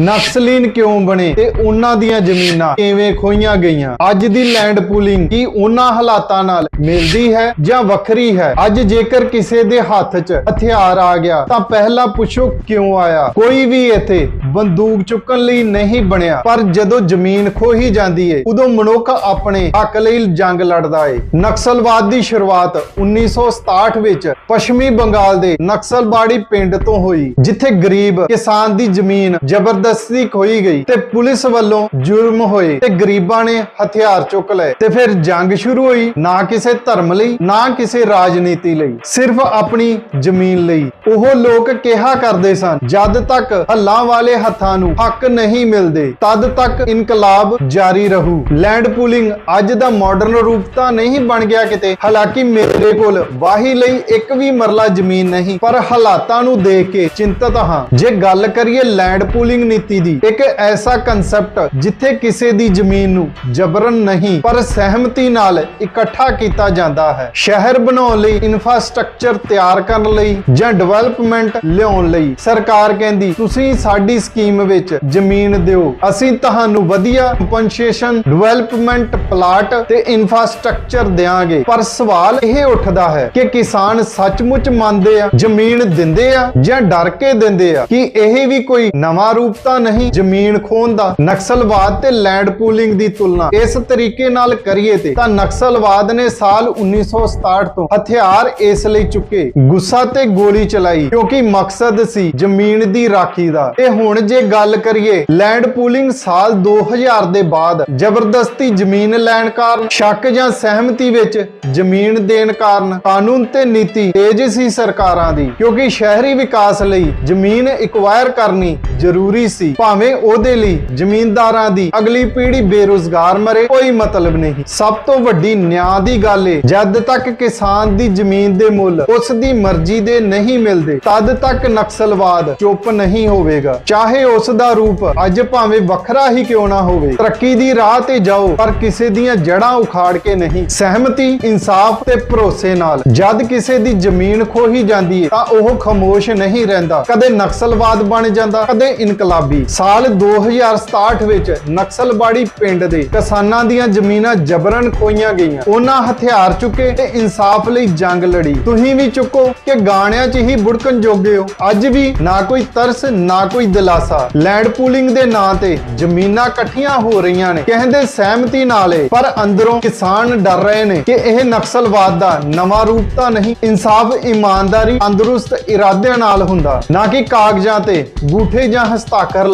ਨਕਸਲੀਨ ਕਿਉਂ ਬਣੇ? ਤੇ ਉਹਨਾਂ ਦੀਆਂ ਜ਼ਮੀਨਾਂ ਕਿਵੇਂ ਖੋਈਆਂ ਗਈਆਂ? ਅੱਜ ਦੀ ਲੈਂਡ ਪੂਲਿੰਗ ਕੀ ਉਹਨਾਂ ਹਾਲਾਤਾਂ ਨਾਲ ਮਿਲਦੀ ਹੈ ਜਾਂ ਵੱਖਰੀ ਹੈ? ਅੱਜ ਜੇਕਰ ਕਿਸੇ ਦੇ ਹੱਥ 'ਚ ਹਥਿਆਰ ਆ ਗਿਆ, ਤਾਂ ਪਹਿਲਾਂ ਪੁੱਛੋ ਕਿਉਂ ਆਇਆ? ਕੋਈ ਵੀ ਇੱਥੇ ਬੰਦੂਕ ਚੁੱਕਣ ਲਈ ਨਹੀਂ ਬਣਿਆ, ਪਰ ਜਦੋਂ ਜ਼ਮੀਨ ਖੋਹੀ ਜਾਂਦੀ ਏ, ਉਦੋਂ ਮਨੁੱਖ ਆਪਣੇ ਹੱਕ ਲਈ ਜੰਗ ਲੜਦਾ ਏ। ਨਕਸਲਵਾਦ ਦੀ ਸ਼ੁਰੂਆਤ 1967 ਵਿੱਚ ਪੱਛਮੀ ਬੰਗਾਲ ਦੇ ਨਕਸਲਬਾੜੀ ਪਿੰਡ ਤੋਂ ਹੋਈ, ਜਿੱਥੇ ਗਰੀਬ ਕਿਸਾਨ ਦੀ ਜ਼ਮੀਨ ਜਬਰਦਸਤ ਖੋਈ ਗਈ ਤੇ ਪੁਲਿਸ ਵੱਲੋਂ ਜੁਰਮ ਹੋਏ ਤੇ ਗਰੀਬਾਂ ਨੇ ਹਥਿਆਰ ਚੁੱਕ ਲਏ ਤੇ ਫਿਰ ਜੰਗ ਸ਼ੁਰੂ ਹੋਈ, ਨਾ ਕਿਸੇ ਧਰਮ ਲਈ, ਨਾ ਕਿਸੇ ਰਾਜਨੀਤੀ ਲਈ, ਸਿਰਫ ਆਪਣੀ ਜ਼ਮੀਨ ਲਈ। ਉਹ ਲੋਕ ਕਿਹਾ ਕਰਦੇ ਸਨ, ਜਦ ਤੱਕ ਹੱਲਾਂ ਵਾਲੇ ਹੱਥਾਂ ਨੂੰ ਹੱਕ ਨਹੀਂ ਮਿਲਦੇ, ਤਦ ਤੱਕ ਇਨਕਲਾਬ ਜਾਰੀ ਰਹੂ। ਲੈਂਡ ਪੂਲਿੰਗ ਅੱਜ ਦਾ ਮਾਡਰਨ ਰੂਪ ਤਾਂ ਨਹੀਂ ਬਣ ਗਿਆ ਕਿਤੇ, ਹਾਲਾਂਕਿ ਮੇਰੇ ਕੋਲ ਵਾਹੀ ਲਈ ਇੱਕ ਵੀ ਮਰਲਾ ਜ਼ਮੀਨ ਨਹੀਂ, ਪਰ ਹਾਲਾਤਾਂ ਨੂੰ ਦੇਖ ਕੇ ਚਿੰਤਤ ਹਾਂ। ਜੇ ਗੱਲ ਕਰੀਏ ਲੈਂਡ ਪੂਲਿੰਗ ਨੀਤੀ ਦੀ। ਇੱਕ ਐਸਾ ਕਨਸੈਪਟ ਜਿੱਥੇ ਕਿਸੇ ਦੀ ਜ਼ਮੀਨ ਨੂੰ ਜਬਰਨ ਨਹੀਂ, ਪਰ ਸਹਿਮਤੀ ਨਾਲ ਇਕੱਠਾ ਕੀਤਾ ਜਾਂਦਾ ਹੈ। ਸ਼ਹਿਰ ਬਣਾਉਣ ਲਈ ਇਨਫਰਾਸਟ੍ਰਕਚਰ ਤਿਆਰ ਕਰਨ ਲਈ ਜਾਂ ਡਿਵੈਲਪਮੈਂਟ ਲਿਆਉਣ ਲਈ ਸਰਕਾਰ ਕਹਿੰਦੀ, ਤੁਸੀਂ ਸਾਡੀ ਸਕੀਮ ਵਿੱਚ ਜ਼ਮੀਨ ਦਿਓ। ਅਸੀਂ ਤੁਹਾਨੂੰ ਵਧੀਆ ਕੰਪਨਸੇਸ਼ਨ ਡਿਵੈਲਪਮੈਂਟ ਪਲਾਟ ਤੇ ਇਨਫਰਾਸਟ੍ਰਕਚਰ ਦੇਾਂਗੇ ਪਰ ਸਵਾਲ ਇਹ ਉੱਠਦਾ ਹੈ ਕਿ ਕਿਸਾਨ ਸੱਚਮੁੱਚ ਮੰਨਦੇ ਆ, ਜ਼ਮੀਨ ਦਿੰਦੇ ਆ ਜਾਂ ਡਰ ਕੇ ਦਿੰਦੇ ਆ ਕਿ ਇਹ ਵੀ ਕੋਈ ਨਵਾਂ ਰੂਪ ਤਾਂ ਨਹੀਂ, ਜ਼ਮੀਨ ਖੋਣ ਦਾ, ਨਕਸਲਵਾਦ ਤੇ ਲੈਂਡ ਪੂਲਿੰਗ ਦੀ ਤੁਲਨਾ। ਇਸ ਤਰੀਕੇ ਨਾਲ ਕਰੀਏ ਤੇ, ਤਾਂ ਨਕਸਲਵਾਦ ਨੇ ਸਾਲ 1967 ਤੋਂ ਹਥਿਆਰ ਇਸ ਲਈ ਚੁੱਕੇ, ਗੁੱਸਾ ਤੇ ਗੋਲੀ ਚਲਾਈ, ਕਿਉਂਕਿ ਮਕਸਦ ਸੀ ਜ਼ਮੀਨ ਦੀ ਰਾਖੀ ਦਾ। ਤੇ ਹੁਣ ਜੇ ਗੱਲ ਕਰੀਏ ਲੈਂਡ ਪੂਲਿੰਗ ਸਾਲ 2000 ਦੇ ਬਾਅਦ ਜ਼ਬਰਦਸਤੀ ਜ਼ਮੀਨ ਲੈਣ ਕਾਰਨ, ਸ਼ੱਕ ਜਾਂ ਸਹਿਮਤੀ ਵਿੱਚ ਜ਼ਮੀਨ ਦੇਣ ਕਾਰਨ ਕਾਨੂੰਨ ਤੇ ਨੀਤੀ ਤੇਜ਼ ਸੀ ਸਰਕਾਰਾਂ ਦੀ, ਕਿਉਂਕਿ ਸ਼ਹਿਰੀ ਵਿਕਾਸ ਲਈ ਜ਼ਮੀਨ ਇਕਵਾਇਰ ਕਰਨੀ ਜ਼ਰੂਰੀ ਸੀ। ਭਾਵੇਂ ਉਹਦੇ ਲਈ ਜ਼ਮੀਨਦਾਰਾਂ ਦੀ ਅਗਲੀ ਪੀੜ੍ਹੀ ਬੇਰੁਜ਼ਗਾਰ ਮਰੇ, ਕੋਈ ਮਤਲਬ ਨਹੀਂ। ਸਭ ਤੋਂ ਵੱਡੀ ਨਿਆਂ ਦੀ ਗੱਲ ਏ ਜਦ ਤੱਕ ਕਿਸਾਨ ਦੀ ਜ਼ਮੀਨ ਦੇ ਮੁੱਲ ਉਸ ਦੀ ਮਰਜ਼ੀ ਦੇ ਨਹੀਂ ਮਿਲਦੇ, ਤਦ ਤੱਕ ਨਕਸਲਵਾਦ ਚੁੱਪ ਨਹੀਂ ਹੋਵੇਗਾ। ਚਾਹੇ ਉਸ ਦਾ ਰੂਪ ਅੱਜ ਭਾਵੇਂ ਵੱਖਰਾ ਹੀ ਕਿਉਂ ਨਾ ਹੋਵੇ, ਤਰੱਕੀ ਦੀ ਰਾਹ ਤੇ ਜਾਓ, ਪਰ ਕਿਸੇ ਦੀਆਂ ਜੜ੍ਹਾਂ ਉਖਾੜ ਕੇ ਨਹੀਂ। ਸਹਿਮਤੀ, ਇਨਸਾਫ ਤੇ ਭਰੋਸੇ ਨਾਲ। ਜਦ ਕਿਸੇ ਦੀ ਜ਼ਮੀਨ ਖੋਹੀ ਜਾਂਦੀ ਹੈ ਤਾਂ ਉਹ ਖਾਮੋਸ਼ ਨਹੀਂ ਰਹਿੰਦਾ। ਕਦੇ ਨਕਸਲਵਾਦ ਬਣ ਜਾਂਦਾ, ਕਦੇ ਇਨਕਲਾਬੀ ਸਾਲ 2067 ਵਿੱਚ ਨਕਸਲਬਾੜੀ ਪਿੰਡ ਦੇ ਕਿਸਾਨਾਂ ਦੀਆਂ ਜ਼ਮੀਨਾਂ ਜਬਰਨ ਖੋਈਆਂ ਗਈਆਂ। ਉਹਨਾਂ ਹਥਿਆਰ ਚੁੱਕੇ ਤੇ ਇਨਸਾਫ ਲਈ ਜੰਗ ਲੜੀ। ਤੁਸੀਂ ਵੀ ਚੁੱਕੋ ਕਿ ਗਾਣਿਆਂ 'ਚ ਹੀ ਬੁੜਕਣ ਜੋਗੇ ਹੋ। ਅੱਜ ਵੀ ਨਾ ਕੋਈ ਤਰਸ, ਨਾ ਕੋਈ ਦਿਲਾਸਾ। ਲੈਂਡ ਪੂਲਿੰਗ ਦੇ ਨਾਂ ਤੇ ਜ਼ਮੀਨਾਂ ਇਕੱਠੀਆਂ ਹੋ ਰਹੀਆਂ ਨੇ। ਕਹਿੰਦੇ ਸਹਿਮਤੀ ਨਾਲ ਏ, ਪਰ ਅੰਦਰੋਂ ਕਿਸਾਨ ਡਰ ਰਹੇ ਨੇ ਕਿ ਇਹ ਨਕਸਲਵਾਦ ਦਾ ਨਵਾਂ ਰੂਪ ਤਾਂ ਨਹੀਂ। ਇਨਸਾਫ ਇਮਾਨਦਾਰੀ, ਤੰਦਰੁਸਤ ਇਰਾਦਿਆਂ ਨਾਲ ਹੁੰਦਾ। ਨਾ ਕਿ ਕਾਗਜ਼ਾਂ ਤੇ ਗੂਠੇ ਜਾਂ ਹਸਤਾ bakar.